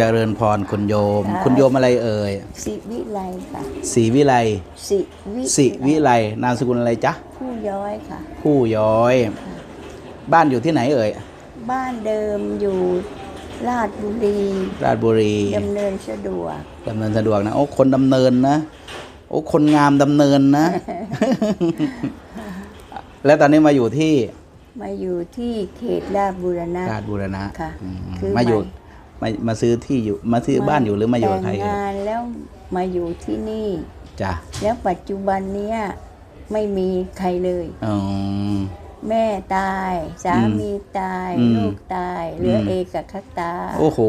เจริญพรคุณโยม ค่ะ คุณโยมอะไรเอ่ยสิวิไลค่ะศรีวิไลสิวิสิวิไลนามสกุลอะไรจ๊ะผู้ย้อยค่ะ ผู้ย้อย บ้านอยู่ที่ไหนเอ่ยบ้านเดิมอยู่ราชบุรีราชบุรีดำเนินสะดวกดำเนินสะดวกนะโอ้คนดำเนินนะโอ้คนงามดำเนินนะ แล้วตอนนี้มาอยู่ที่มาอยู่ที่เขตราชบุรณะราชบูรณะค่ะ อืมคือมาอยู่ มามามาซื้อที่อยู่มาซื้อบ้านอยู่หรือมาอยู่กับใครแต่งเอ่ยงานแล้วมาอยู่ที่นี่ จ้ะแล้วปัจจุบันเนี้ยไม่มีใครเลย อ๋อ แม่ตาย สามีตาย อืมลูกตาย เหลืออม เอกกับคตา โอ้โห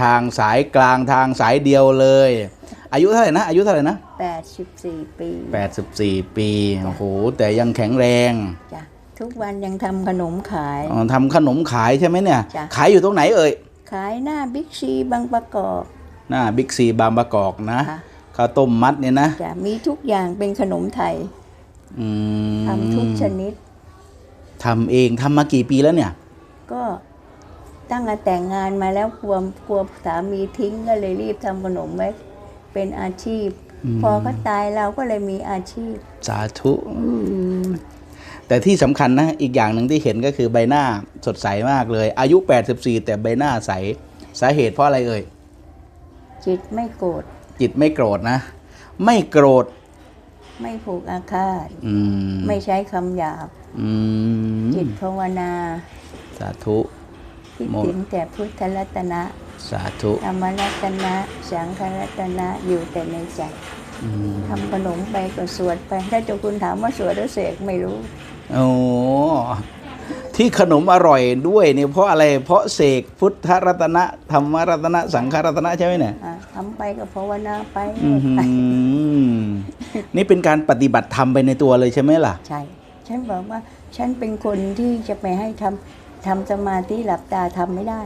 ทางสายกลางทางสายเดียวเลย อายุเท่าไหร่นะ อายุเท่าไหร่นะ 84 ปี84 ปี โอ้โห แต่ยังแข็งแรงจ้ะทุกวันยังทำขนมขาย อ๋อทำขนมขายใช่ไหมเนี่ย จ้ะ ขายอยู่ตรงไหนเอ่ย ขายหน้าบิ๊กซีบางประกอบหน้าบิ๊กซีบางประกอบนะค่ะข้าวต้มมัดเนี่ยนะจะมีทุกอย่างเป็นขนมไทยอืมทำทุกชนิด ทำเองทำมากี่ปีแล้วเนี่ย ก็ตั้งแต่แต่งงานมาแล้วกลัวกลัวสามีทิ้งก็เลยรีบทำขนมไว้เป็นอาชีพ อืม พอเขาตายเราก็เลยมีอาชีพ สาธุอืม แต่ที่สำคัญนะ อีกอย่างหนึ่งที่เห็นก็คือใบหน้าสดใสมากเลย อายุ 84 แต่ใบหน้าใส สาเหตุเพราะอะไรเอ่ย จิตไม่โกรธ จิตไม่โกรธนะ ไม่โกรธ ไม่ผูกอาฆาตอืมไม่ใช้คำหยาบอืมจิตภาวนา สาธุคิดโมถึงแต่พุทธรัตนะ สาธุ ธรรมรัตนะ สังฆรัตนะ อยู่แต่ในใจอืมทำขนมไปก็สวดไป ถ้าเจ้าคุณถามว่าสวดหรือเสกไม่รู้ โอ้ที่ขนมอร่อยด้วยเนี่ยเพราะอะไรเพราะเสกพุทธรัตนะธรรมรัตนะสังฆรัตนะใช่ไหมเนี่ยอะทำไปก็ภาวนาไปอื้อหือนี่เป็นการปฏิบัติธรรมไปในตัวเลยใช่ไหมล่ะ ใช่ ฉันบอกว่าฉันเป็นคนที่จะไปให้ทำทำสมาธิหลับตาทำไม่ได้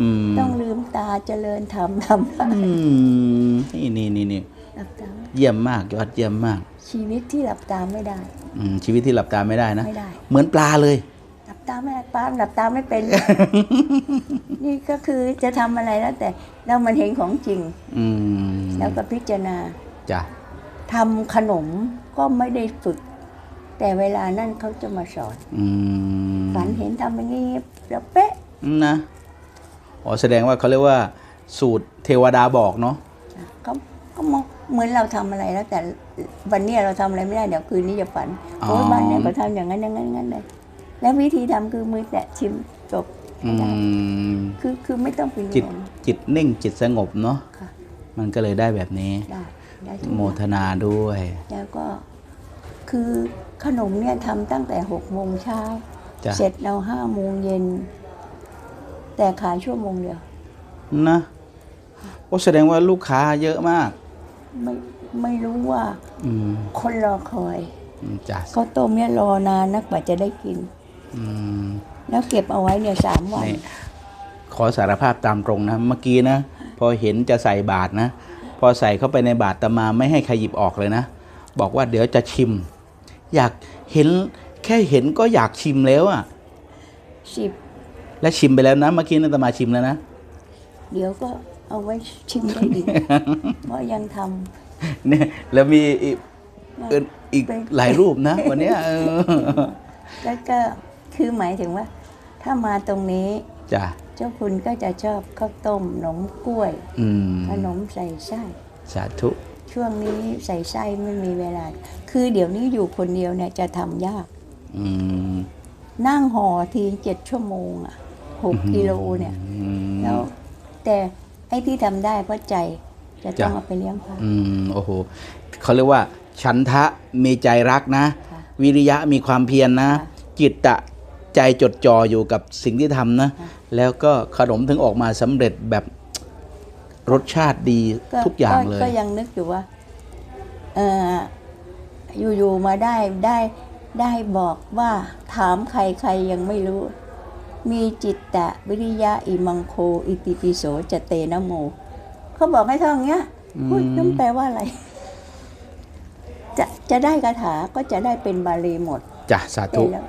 อืมต้องลืมตาเจริญทำทำได้ อืมนี่นี่นี่นี่ หลับตาเยี่ยมมากยอดเยี่ยมมาก ชีวิตที่หลับตาไม่ได้อืมชีวิตที่หลับตาไม่ได้นะไม่ได้ เหมือนปลาเลย หลับตาไม่ได้ป้าหลับตาไม่เป็น นี่ก็คือจะทำอะไรแล้วแต่เรามันเห็นของจริง อืมแล้วก็พิจารณาจ้ะทำขนมก็ไม่ได้ฝึก แต่เวลานั่นเขาจะมาสอนอืมฝันเห็นทำอย่างนี้แล้วเป๊ะ นะอ๋อแสดงว่าเขาเรียกว่า สูตรเทวดาบอกเนาะ เขาก็มอง เหมือนเราทำอะไรแล้ว แต่วันเนี้ยเราทำอะไรไม่ได้เดี๋ยวคืนนี้จะฝันโอ้ยบ้านเนี่ยเขาทำอย่างนั้นอย่างนั้นอย่างนั้นเลย แล้ววิธีทำคือมือแตะชิมจบอืไม่ได้มคือคือไม่ต้องเป็นจิตเงินจิตนิ่งจิตสงบเนาะค่ะมันก็เลยได้แบบนี้ได้ได้ทุกโมอย่างทนาด้วย แล้วก็คือขนมเนี่ยทำตั้งแต่หกโมงเช้าจ้ะเสร็จเราห้าโมงเย็น แต่ขายชั่วโมงเดียว นะ โอ้แสดงว่าลูกค้าเยอะมาก ไม่ไม่รู้ว่าอืมคนรอคอยอืมจ้ะข้าวต้มเนี่ยรอนานนักกว่าจะได้กิน อืมแล้วเก็บเอาไว้เนี่ยสามวัน นี่ขอสารภาพตามตรงนะ เมื่อกี้นะ พอเห็นจะใส่บาทนะ พอใส่เข้าไปในบาทตมาไม่ให้ใครหยิบออกเลยนะ บอกว่าเดี๋ยวจะชิม อยากเห็นแค่เห็นก็อยากชิมแล้วอะสิบและชิมไปแล้วนะ เมื่อกี้นะตมาชิมแล้วนะ เดี๋ยวก็ เอาไว้ชิมได้อีกเพราะยังทเนี่ยแล้วมีอีกำอื่นอีกหลายรูปนะ วันเนี้ยเออแล้วก็คือหมายถึงว่า ถ้ามาตรงนี้จ้ะเจ้าคุณก็จะชอบข้าวต้มขนมกล้วยอืมขนมใส่ไส้สาธุช่วงนี้ใส่ไส้ไม่มีเวลา คือเดี๋ยวนี้อยู่คนเดียวเนี่ยจะทำยากอืมนั่งห่อทีเจ็ดชั่วโมงอะหกกิโลเนี่ยอืมแล้วแต่ ไอ้ที่ทำได้เพราะใจจะต้องเอาไปเลี้ยงพระอืมโอ้โหเขาเรียกว่า ฉันทะมีใจรักนะค่ะวิริยะมีความเพียรนะค่ะจิตตะใจจดจ่ออยู่กับสิ่งที่ทำนะค่ะแล้วก็ขนมถึงออกมาสำเร็จแบบรสชาติดีทุกอย่างเลย ก็ยังนึกอยู่ว่าเอออยู่ๆมาได้ได้ได้บอกว่าถามใครใครยังไม่รู้ มีจิตตะวิริยะอิมังโค อิติปิโสจเตนะโม เขาบอกให้ท่องเงี้ยอืมพูดนั่นแปลว่าอะไร จะจะได้คาถาก็จะได้เป็นบาลีหมดจ้ะสาแต่ธุแล้ว